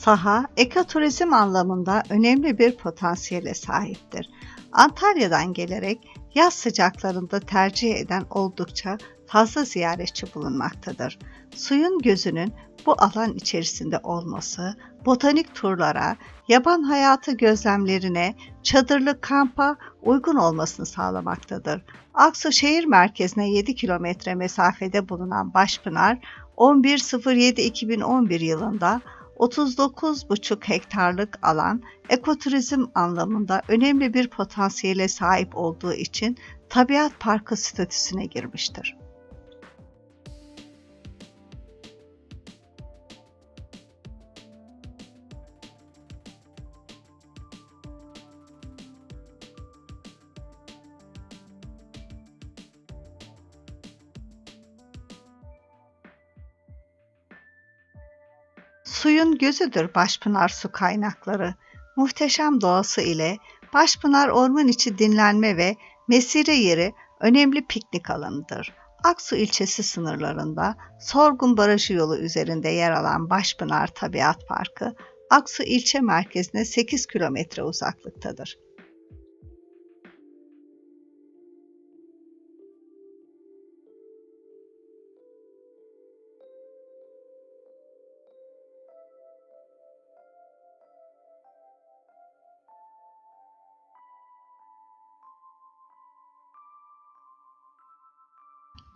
Saha, ekoturizm anlamında önemli bir potansiyele sahiptir. Antalya'dan gelerek yaz sıcaklarında tercih eden oldukça fazla ziyaretçi bulunmaktadır. Suyun gözünün bu alan içerisinde olması, botanik turlara, yaban hayatı gözlemlerine, çadırlı kampa uygun olmasını sağlamaktadır. Aksu şehir merkezine 7 kilometre mesafede bulunan Başpınar, 11.07.2011 yılında 39,5 hektarlık alan ekoturizm anlamında önemli bir potansiyele sahip olduğu için tabiat parkı statüsüne girmiştir. Suyun gözüdür Başpınar su kaynakları. Muhteşem doğası ile Başpınar orman içi dinlenme ve mesire yeri önemli piknik alanıdır. Aksu ilçesi sınırlarında Sorgun Barajı yolu üzerinde yer alan Başpınar Tabiat Parkı, Aksu ilçe merkezine 8 kilometre uzaklıktadır.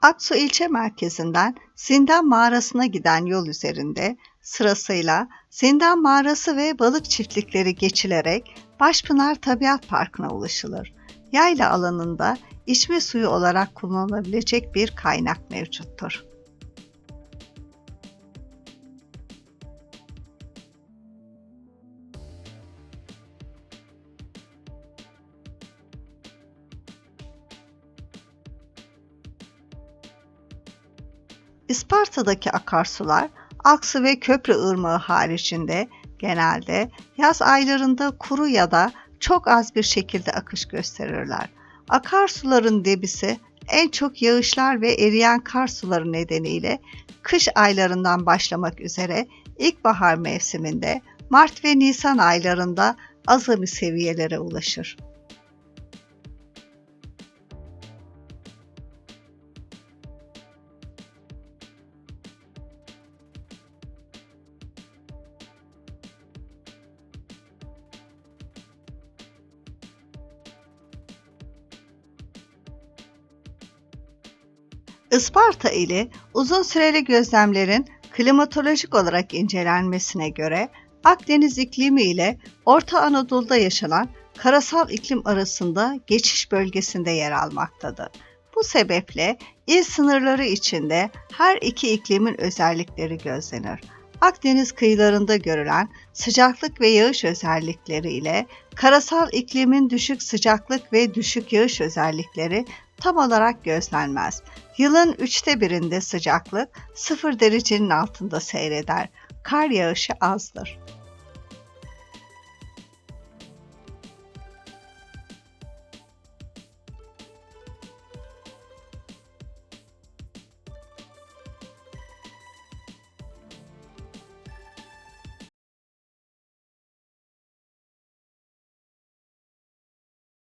Aksu ilçe merkezinden Zindan Mağarası'na giden yol üzerinde sırasıyla Zindan Mağarası ve balık çiftlikleri geçilerek Başpınar Tabiat Parkı'na ulaşılır. Yayla alanında içme suyu olarak kullanılabilecek bir kaynak mevcuttur. İsparta'daki akarsular Aksı ve Köprü Irmağı haricinde genelde yaz aylarında kuru ya da çok az bir şekilde akış gösterirler. Akarsuların debisi en çok yağışlar ve eriyen kar suları nedeniyle kış aylarından başlamak üzere ilkbahar mevsiminde Mart ve Nisan aylarında azami seviyelere ulaşır. Isparta ili uzun süreli gözlemlerin klimatolojik olarak incelenmesine göre Akdeniz iklimi ile Orta Anadolu'da yaşanan karasal iklim arasında geçiş bölgesinde yer almaktadır. Bu sebeple il sınırları içinde her iki iklimin özellikleri gözlenir. Akdeniz kıyılarında görülen sıcaklık ve yağış özellikleri ile karasal iklimin düşük sıcaklık ve düşük yağış özellikleri tam olarak gözlenmez. Yılın üçte birinde sıcaklık sıfır derecenin altında seyreder. Kar yağışı azdır.